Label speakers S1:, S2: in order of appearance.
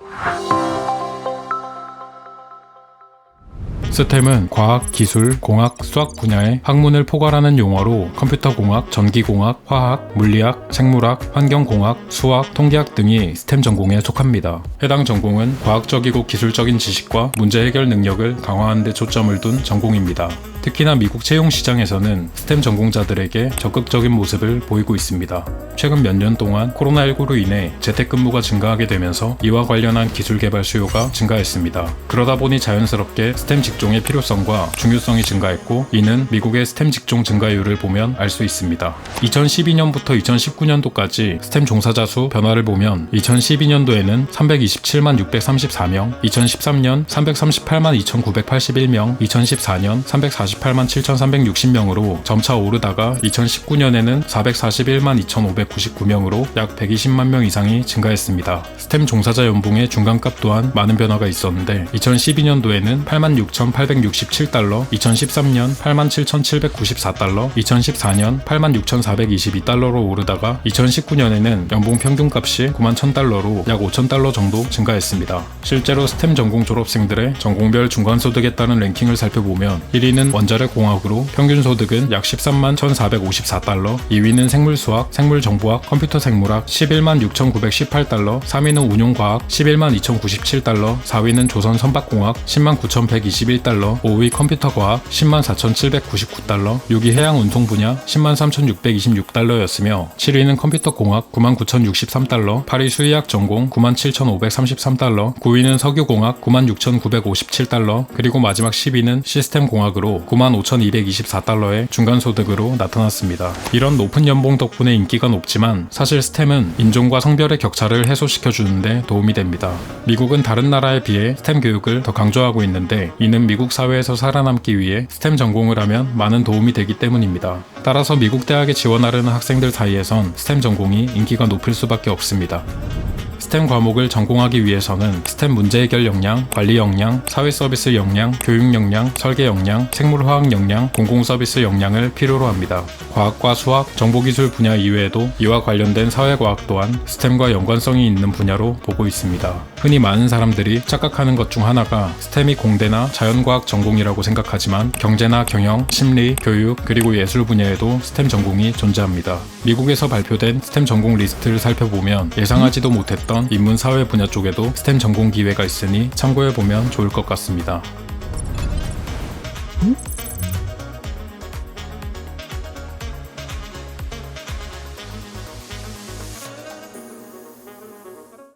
S1: Thank you. 스템은 과학, 기술, 공학, 수학 분야의 학문을 포괄하는 용어로 컴퓨터 공학, 전기공학, 화학, 물리학, 생물학, 환경공학, 수학, 통계학 등이 스템 전공에 속합니다. 해당 전공은 과학적이고 기술적인 지식과 문제 해결 능력을 강화하는 데 초점을 둔 전공입니다. 특히나 미국 채용 시장에서는 스템 전공자들에게 적극적인 모습을 보이고 있습니다. 최근 몇 년 동안 코로나19로 인해 재택근무가 증가하게 되면서 이와 관련한 기술 개발 수요가 증가했습니다. 그러다 보니 자연스럽게 스템 직종 의 필요성과 중요성이 증가했고 이는 미국의 스템 직종 증가율을 보면 알 수 있습니다. 2012년부터 2019년도까지 스템 종사자 수 변화를 보면 2012년도에는 327만 634명, 2013년 338만 2981명, 2014년 348만 7360명으로 점차 오르다가 2019년에는 441만 2599명으로 약 120만 명 이상이 증가했습니다. 스템 종사자 연봉의 중간값 또한 많은 변화가 있었는데 2012년도에는 86,867달러, 2013년 87,794달러, 2014년 86,422달러로 오르다가 2019년에는 연봉 평균값이 91,000달러로 약 5,000달러 정도 증가했습니다. 실제로 스템 전공 졸업생들의 전공별 중간 소득에 따른 랭킹을 살펴보면 1위는 원자력 공학으로 평균 소득은 약 13만 1,454달러, 2위는 생물수학, 생물정보학, 컴퓨터 생물학 11만 6,918달러, 3위는 운용과학 11만 2,097달러, 4위는 조선 선박공학 10만 9,121 달러, 5위 컴퓨터 과학 10만 4,799달러, 6위 해양 운송 분야 10만 3,626달러였으며 7위는 컴퓨터 공학 9만 9,063달러, 8위 수의학 전공 9만 7,533달러, 9위는 석유 공학 9만 6,957달러, 그리고 마지막 10위는 시스템 공학으로 9만 5,224달러의 중간 소득으로 나타났습니다. 이런 높은 연봉 덕분에 인기가 높지만 사실 스템은 인종과 성별의 격차를 해소시켜 주는데 도움이 됩니다. 미국은 다른 나라에 비해 스템 교육을 더 강조하고 있는데 이는 미국 사회에서 살아남기 위해 스템 전공을 하면 많은 도움이 되기 때문입니다. 따라서 미국 대학에 지원하려는 학생들 사이에선 스템 전공이 인기가 높을 수밖에 없습니다. 스템 과목을 전공하기 위해서는 스템 문제 해결 역량, 관리 역량, 사회 서비스 역량, 교육 역량, 설계 역량, 생물화학 역량, 공공 서비스 역량을 필요로 합니다. 과학과 수학, 정보기술 분야 이외에도 이와 관련된 사회과학 또한 스템과 연관성이 있는 분야로 보고 있습니다. 흔히 많은 사람들이 착각하는 것 중 하나가 스템이 공대나 자연과학 전공이라고 생각하지만 경제나 경영, 심리, 교육, 그리고 예술 분야에도 스템 전공이 존재합니다. 미국에서 발표된 스템 전공 리스트를 살펴보면 예상하지도 못했던 인문 사회 분야 쪽에도 스템 전공 기회가 있으니 참고해보면 좋을 것 같습니다.